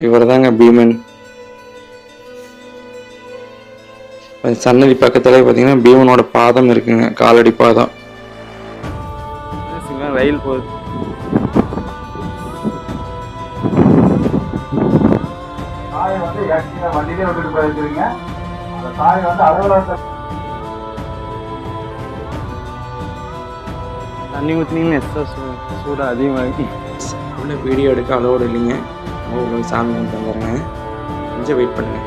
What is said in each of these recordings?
இவர் தாங்க பீமன் சன்னதி பக்கத்துல பார்த்தீங்கன்னா பீமனோட பாதம் இருக்குங்க காலடி பாதம். ரயில் போகுது. தாயை வந்து ஏற்கனவே வண்டியிலே விட்டுட்டு போயிருக்கிறீங்க அந்த தாய் வந்து அலுவலகத்தை தண்ணி ஊற்றினீங்கன்னா எக்ஸ்ட்ரா சூ சூடு அதிகமாகி. உள்ள வீடியோ எடுக்க அளவோடு இல்லைங்க. உங்களுக்கு சாமி கும்பிட்டு வந்துடுறேங்க கொஞ்சம் வெயிட் பண்ணுங்க.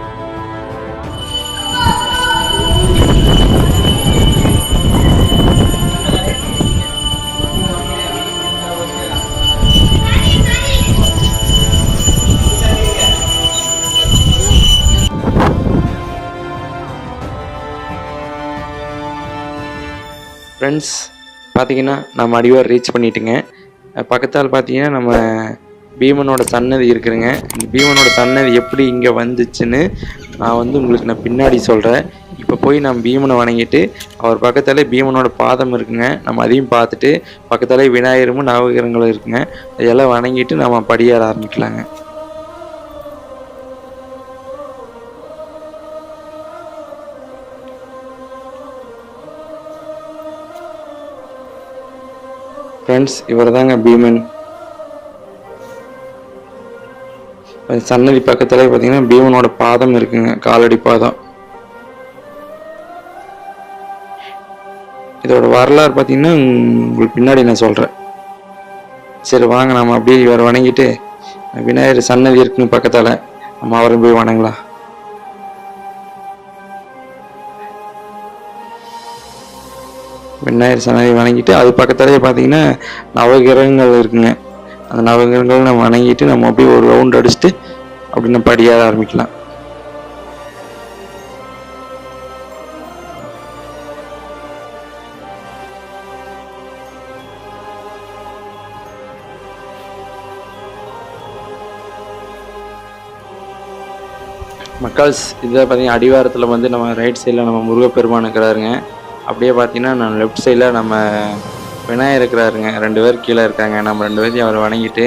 ஃப்ரெண்ட்ஸ் பார்த்தீங்கன்னா நம்ம அடிவார் ரீச் பண்ணிட்டுங்க. பக்கத்தால் பார்த்தீங்கன்னா நம்ம பீமனோட சன்னதி இருக்குதுங்க. இந்த பீமனோட சன்னதி எப்படி இங்கே வந்துச்சுன்னு நான் வந்து உங்களுக்கு நான் பின்னாடி சொல்கிறேன் இப்போ போய் நம்ம பீமனை வணங்கிட்டு அவர் பக்கத்தில் பீமனோட பாதம் இருக்குங்க. நம்ம அதையும் பார்த்துட்டு பக்கத்தில் விநாயகரும் நவகிரகங்களும் இருக்குங்க. இதெல்லாம் வணங்கிட்டு நம்ம படியேற ஆரம்பிக்கலாங்க. ஃப்ரெண்ட்ஸ் இவர் தாங்க பீமன். சன்னதி பக்கத்துல பார்த்தீங்கன்னா பீமனோட பாதம் இருக்குங்க காலடி பாதம். இதோட வரலாறு பார்த்தீங்கன்னா உங்களுக்கு பின்னாடி நான் சொல்கிறேன் சரி வாங்க நம்ம அப்படியே இவரை வணங்கிட்டு விநாயகர் சன்னதி இருக்குங்க பக்கத்தால் நம்ம அவரை போய் வணங்கலாம். விநாயகர் சன்னதி வணங்கிட்டு அது பக்கத்துலேயே பார்த்தீங்கன்னா நவகிரகங்கள் இருக்குங்க. அந்த நவகிரகங்களை நம்ம வணங்கிட்டு நம்ம அப்படியே ஒரு ரவுண்ட் அடிச்சுட்டு அப்படி நம்ம படியாக ஆரம்பிக்கலாம். மக்கள்ஸ் இதில் பார்த்தீங்கன்னா அடிவாரத்தில் வந்து நம்ம ரைட் சைடில் நம்ம முருகப்பெருமான் இருக்கிறாருங்க. அப்படியே பார்த்தீங்கன்னா நான் லெஃப்ட் சைடில் நம்ம விநாயகர் இருக்கிறாருங்க. ரெண்டு பேர் கீழே இருக்காங்க. நம்ம ரெண்டு பேர்த்தையும் அவரை வணங்கிட்டு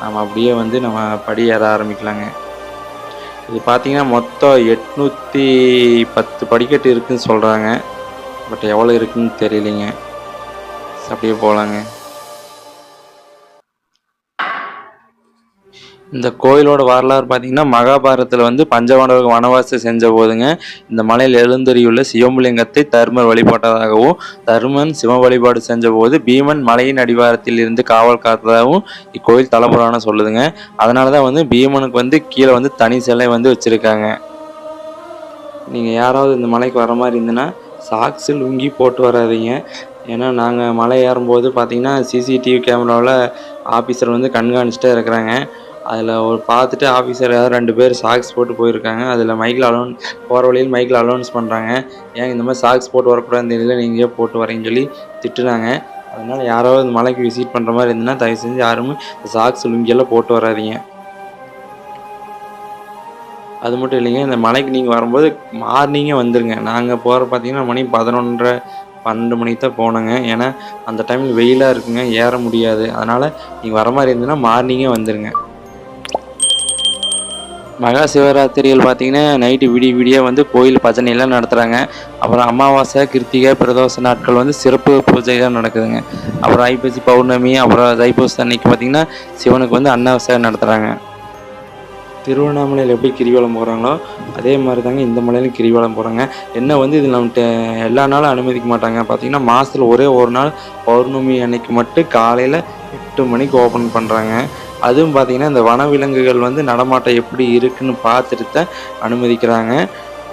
நம்ம அப்படியே வந்து நம்ம படி ஏற ஆரம்பிக்கலாங்க. இது பார்த்தீங்கன்னா மொத்தம் எட்நூற்றி பத்து படிக்கட்டு இருக்குதுன்னு சொல்கிறாங்க பட் எவ்வளோ இருக்குன்னு தெரியலைங்க. அப்படியே போகலாங்க இந்த கோயிலோட வரலாறு பார்த்தீங்கன்னா மகாபாரதத்தில் வந்து பஞ்சபாண்டவர்கள் வனவாசம் செஞ்ச போதுங்க. இந்த மலையில் எழுந்தறியுள்ள சிவம்புலிங்கத்தை தர்மர் வழிபட்டதாகவும் தர்மன் சிவ வழிபாடு செஞ்ச போது பீமன் மலையின் அடிவாரத்தில் இருந்து காவல் காத்ததாகவும் இக்கோயில் தலைப்புறான சொல்லுதுங்க. அதனால தான் வந்து பீமனுக்கு வந்து கீழே வந்து தனி சிலை வந்து வச்சுருக்காங்க. நீங்கள் யாராவது இந்த மலைக்கு வர மாதிரி இருந்துன்னா சாக்ஸு லுங்கி போட்டு வராதிங்க. ஏன்னா நாங்கள் மலை ஏறும்போது பார்த்திங்கன்னா சிசிடிவி கேமராவில் ஆஃபீஸர் வந்து கண்காணிச்சிட்டே இருக்கிறாங்க. அதில் ஒரு பார்த்துட்டு ஆஃபீஸர் யாராவது ரெண்டு பேர் சாக்ஸ் போட்டு போயிருக்காங்க. அதில் மைக்கில் அலோன் போகிற வழியில் மைக்கில் அலௌன்ஸ் பண்ணுறாங்க ஏன் இந்த மாதிரி சாக்ஸ் போட்டு வரக்கூடாதுன்னு தெரியல நீங்கள் ஏன் போட்டு வரீங்கன்னு சொல்லி திட்டுனாங்க. அதனால் யாராவது மலைக்கு விசிட் பண்ணுற மாதிரி இருந்துன்னா தயவு செஞ்சு யாருமே இந்த சாக்ஸ் லுங்கியெல்லாம் போட்டு வராதீங்க. அது மட்டும் இல்லைங்க இந்த மலைக்கு நீங்கள் வரும்போது மார்னிங்கே வந்துடுங்க நாங்கள் போகிற பார்த்தீங்கன்னா மணி பதினொன்றரை பன்னெண்டு மணிக்கு தான் போனோங்க. ஏன்னா அந்த டைமில் வெயிலாக இருக்குங்க ஏற முடியாது. அதனால் நீங்கள் வர மாதிரி இருந்ததுன்னா மார்னிங்கே வந்துடுங்க மகா சிவராத்திரியில் பார்த்தீங்கன்னா நைட்டு விடிய விடிய வந்து கோயில் பஜனையெல்லாம் நடத்துகிறாங்க அப்புறம் அமாவாசை கிருத்திகை பிரதோஷ நாட்கள் வந்து சிறப்பு பூஜைகள் நடக்குதுங்க. அப்புறம் ஐப்பசி பௌர்ணமி அப்புறம் தைப்பூச அன்னைக்கு பார்த்தீங்கன்னா சிவனுக்கு வந்து அன்னாவசை நடத்துகிறாங்க திருவண்ணாமலையில் எப்படி கிரிவலம் போகிறாங்களோ அதே மாதிரி தாங்க இந்த மலையிலும் கிரிவலம் போகிறாங்க என்ன வந்து இது நம்மகிட்ட எல்லா நாளும் அனுமதிக்க மாட்டாங்க. பார்த்தீங்கன்னா மாதத்தில் ஒரே ஒரு நாள் பௌர்ணமி அன்னைக்கு மட்டும் காலையில் எட்டு மணிக்கு ஓப்பன் பண்ணுறாங்க அதுவும் பார்த்தீங்கன்னா இந்த வனவிலங்குகள் வந்து நடமாட்டம் எப்படி இருக்குன்னு பார்த்துட்டு தான் அனுமதிக்கிறாங்க.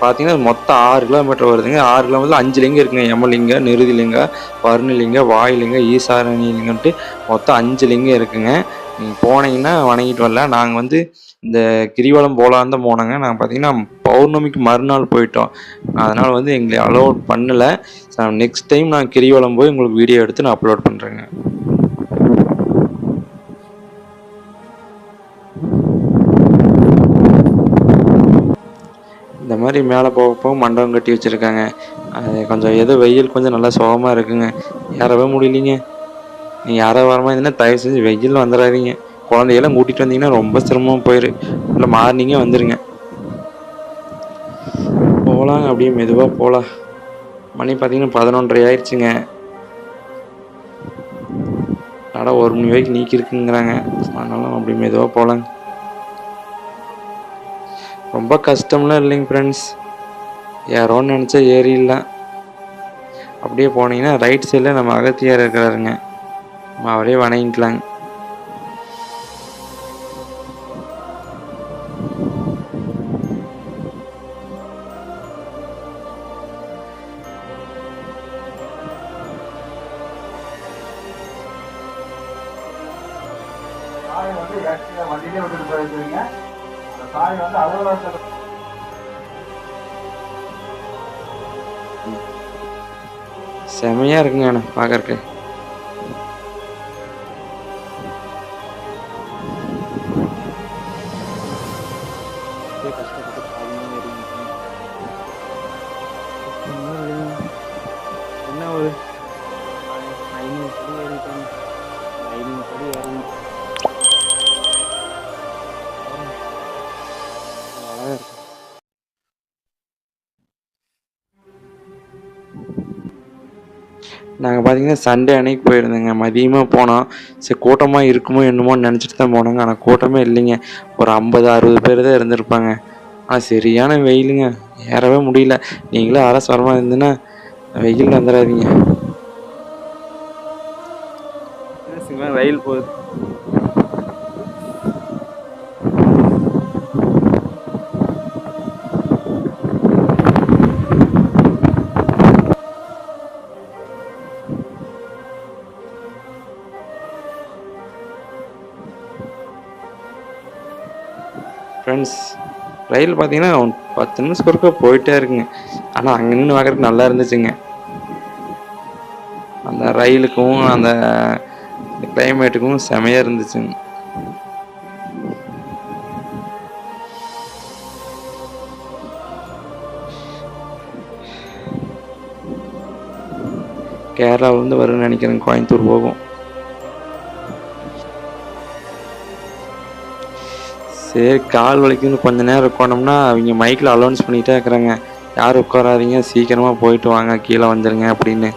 பார்த்தீங்கன்னா மொத்தம் ஆறு கிலோமீட்டர் வருதுங்க. ஆறு கிலோமீட்டர் அஞ்சு லிங்கம் இருக்குங்க. யமலிங்க நிருதிலிங்க வருணலிங்க வாயுலிங்க ஈசாரணிலிங்கன்ட்டு மொத்தம் அஞ்சு லிங்கம் இருக்குங்க. நீங்கள் போனீங்கன்னா வணங்கிட்டு வரல நாங்கள் வந்து இந்த கிரிவலம் போகலான்னு தான் போனோங்க. நாங்கள் பார்த்தீங்கன்னா பௌர்ணமிக்கு மறுநாள் போயிட்டோம். அதனால் வந்து எங்களை அலோட் பண்ணலை. நெக்ஸ்ட் டைம் நான் கிரிவலம் போய் உங்களுக்கு வீடியோ எடுத்து நான் அப்லோட் பண்ணுறேங்க இந்த மாதிரி மேலே போக போக மண்டபம் கட்டி வச்சுருக்காங்க. அது கொஞ்சம் ஏதோ வெயில் கொஞ்சம் நல்லா சுகமாக இருக்குங்க. ஏறவே முடியலைங்க. நீங்கள் யாராவது வரமா இருந்தால் தயவு செஞ்சு வெயில் வந்துடாதீங்க குழந்தையெல்லாம் கூட்டிகிட்டு வந்தீங்கன்னா ரொம்ப சிரமமாக போயிரு. இல்லை மார்னிங்கே வந்துடுங்க போகலாங்க அப்படியே மெதுவாக போகலாம் மணி பார்த்தீங்கன்னா பதினொன்றரை ஆயிடுச்சுங்க. நடை ஒரு மணி வரைக்கும் நீக்கி இருக்குங்கிறாங்க அதனால அப்படி மெதுவாக போகலாங்க ரொம்ப கஷ்டம்லாம் இல்லைங்க ஃப்ரெண்ட்ஸ் யாரோன்னு நினச்சா ஏறிடலாம் அப்படியே போனீங்கன்னா ரைட் சைடில் நம்ம அகத்தியார் இருக்கிறாருங்க. நம்ம அவரே வணங்கிக்கலாங்க. செமையாக இருக்குங்க எனக்கு பார்க்கறக்கு நாங்கள் பார்த்தீங்கன்னா சண்டே அன்னைக்கு போயிருந்தோங்க. மதியமாக போனோம் சரி கூட்டமாக இருக்குமோ என்னமோன்னு நினச்சிட்டு தான் போனோங்க. ஆனால் கூட்டமே இல்லைங்க. ஒரு ஐம்பது அறுபது பேர் தான் இருந்திருப்பாங்க. ஆனால் சரியான வெயிலுங்க. ஏறவே முடியல. நீங்களும் அரசு வரமாக இருந்துன்னா வெயில் வந்துடாதீங்க. வெயில் போகுது. ரயில் பார்த்தீங்கன்னா பத்து நிமிஷம் ஒருக்கா போயிட்டே இருக்குங்க. ஆனால் அங்கே நின்று பார்க்குறதுக்கு நல்லா இருந்துச்சுங்க. அந்த ரயிலுக்கும் அந்த கிளைமேட்டுக்கும் செமையாக இருந்துச்சுங்க. கேரளாவிலேருந்து வரும்னு நினைக்கிறேன். கோயம்புத்தூர் போகும். சரி கால் வலிக்குன்னு கொஞ்ச நேரம் உட்காந்தோம்னா அவங்க மைக்கில் அலௌன்ஸ் பண்ணிகிட்டே இருக்கிறாங்க. யாரும் உட்காராதீங்க சீக்கிரமாக போயிட்டு வாங்க கீழே வந்துடுங்க அப்படின்னு.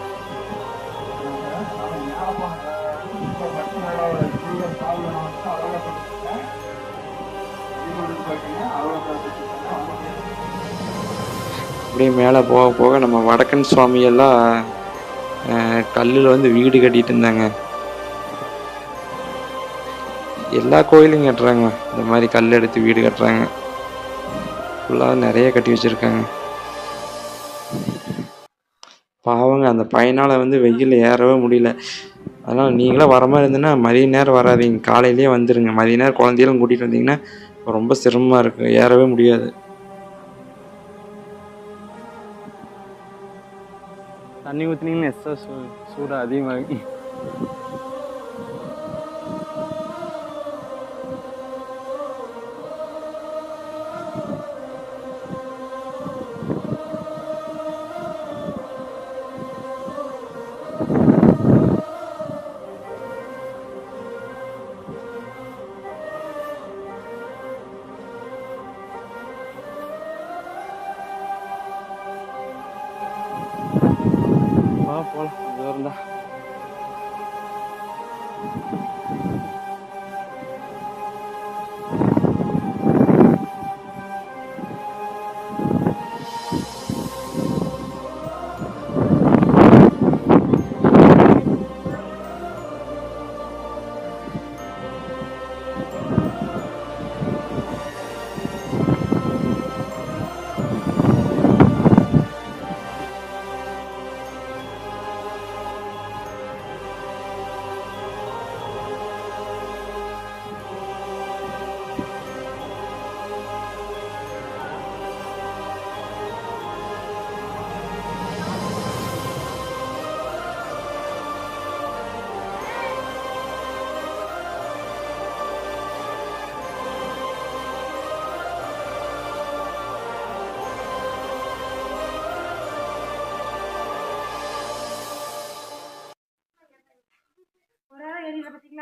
அப்படியே மேலே போக போக நம்ம வடக்கன் சுவாமி எல்லாம் கல்லில் வந்து வீடு கட்டிகிட்டு இருந்தாங்க. எல்லா கோயிலும் கட்டுறாங்க. இந்த மாதிரி கல் எடுத்து வீடு கட்டுறாங்க. ஃபுல்லாக நிறைய கட்டி வச்சுருக்காங்க. பாவங்க அந்த பையனால் வந்து வெயில் ஏறவே முடியல. அதனால் நீங்களும் வர மாதிரி இருந்ததுன்னா மதிய நேரம் வராதீங்க. காலையிலேயே வந்துடுங்க மதிய நேரம் குழந்தையெல்லாம் கூட்டிகிட்டு வந்தீங்கன்னா ரொம்ப சிரமமாக இருக்குது ஏறவே முடியாது. தண்ணி ஊற்றுனீங்கன்னா எக்ஸ்ட்ரா சூ சூடு அதிகமாகும்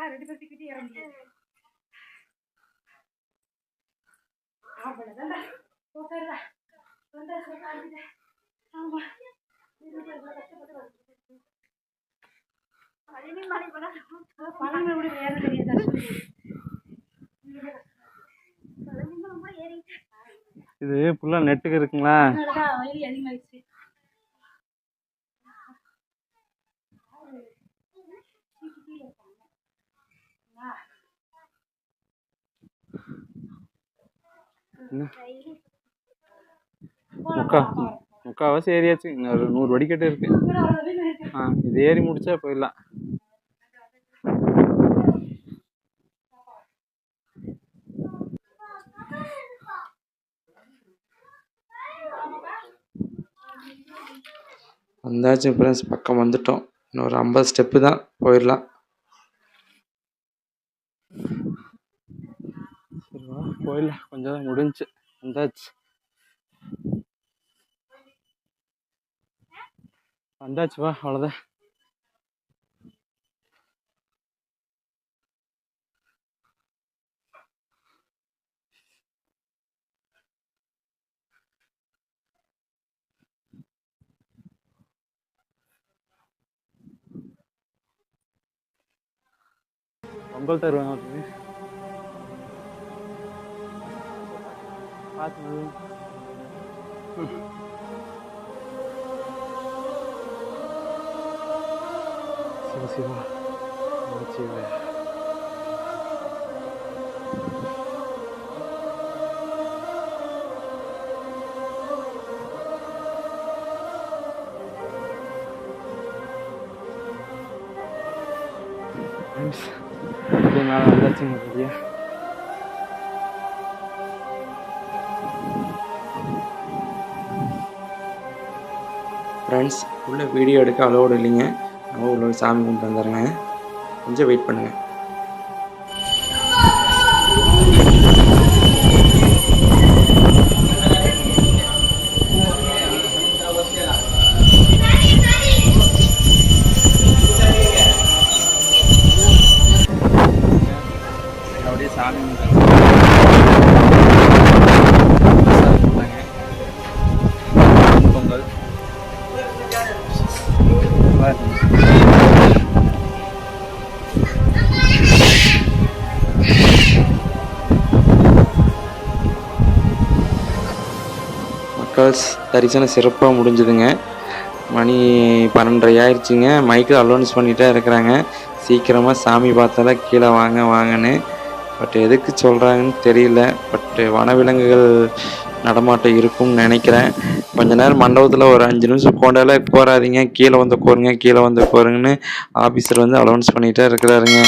ரெண்டு பேர் திக்கிட்டு இறங்கி கூட ஏற தெரியாதா? இது புல்லா நெட்டுக்கு இருக்குங்களா? அதிகமாகிடுச்சு முக்கா முக்கால்வாசி ஏரியாச்சு இன்னொரு நூறு வடிக்கட்டு இருக்கு. ஆ இது ஏறி முடிச்சா போயிடலாம். வந்தாச்சு ஃப்ரெண்ட்ஸ் பக்கம் வந்துட்டோம். இன்னொரு ஐம்பது ஸ்டெப்பு தான் போயிடலாம். சரி கொஞ்சம் தான் முடிஞ்சுச்சு வந்தாச்சு. வந்தாச்சு வா அவ்வளோதான் பொங்கல் தருவாங்க அப்படி பார்த்து மெதுவா. சிவ சிவா நமச்சிவாய. Friends, அப்படியே மேலே வந்தாச்சுங்க அப்படியே ஃப்ரெண்ட்ஸ் உள்ளே வீடியோ எடுக்க அலோடு இல்லைங்க. நம்ம உள்ள சாமி கும்பிட்டு வந்துடுறேங்க. கொஞ்சம் வெயிட் பண்ணுங்கள் மக்கள்ஸ் தரிசனம் சிறப்பாக முடிஞ்சுதுங்க. மணி பன்னெண்டரை ஆயிடுச்சுங்க மைக்கில் அலௌன்ஸ் பண்ணிகிட்டே இருக்கிறாங்க. சீக்கிரமாக சாமி பார்த்தால கீழே வாங்க வாங்கன்னு. பட் எதுக்கு சொல்கிறாங்கன்னு தெரியல. பட் வனவிலங்குகள் நடமாட்டம் இருக்கும்னு நினைக்கிறேன். கொஞ்ச நேரம் மண்டபத்தில் ஒரு அஞ்சு நிமிஷம் போண்டாலே போறாதீங்க. கீழே வந்து கோருங்க கீழே வந்து கோருங்கன்னு ஆஃபீஸர் வந்து அலௌன்ஸ் பண்ணிகிட்டே இருக்கிறாருங்க.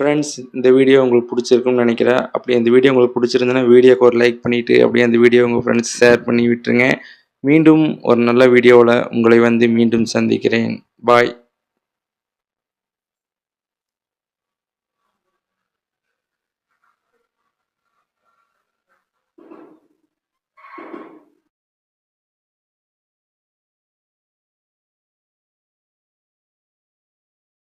ஃப்ரெண்ட்ஸ் இந்த வீடியோ உங்களுக்கு பிடிச்சிருக்கும்னு நினைக்கிறேன். அப்படி இந்த வீடியோ உங்களுக்கு பிடிச்சிருந்ததுன்னா வீடியோக்கு ஒரு லைக் பண்ணிவிட்டு அப்படியே அந்த வீடியோ உங்கள் ஃப்ரெண்ட்ஸ் ஷேர் பண்ணி விட்டுருங்க. மீண்டும் ஒரு நல்ல வீடியோவில் உங்களை வந்து மீண்டும் சந்திக்கிறேன். பாய்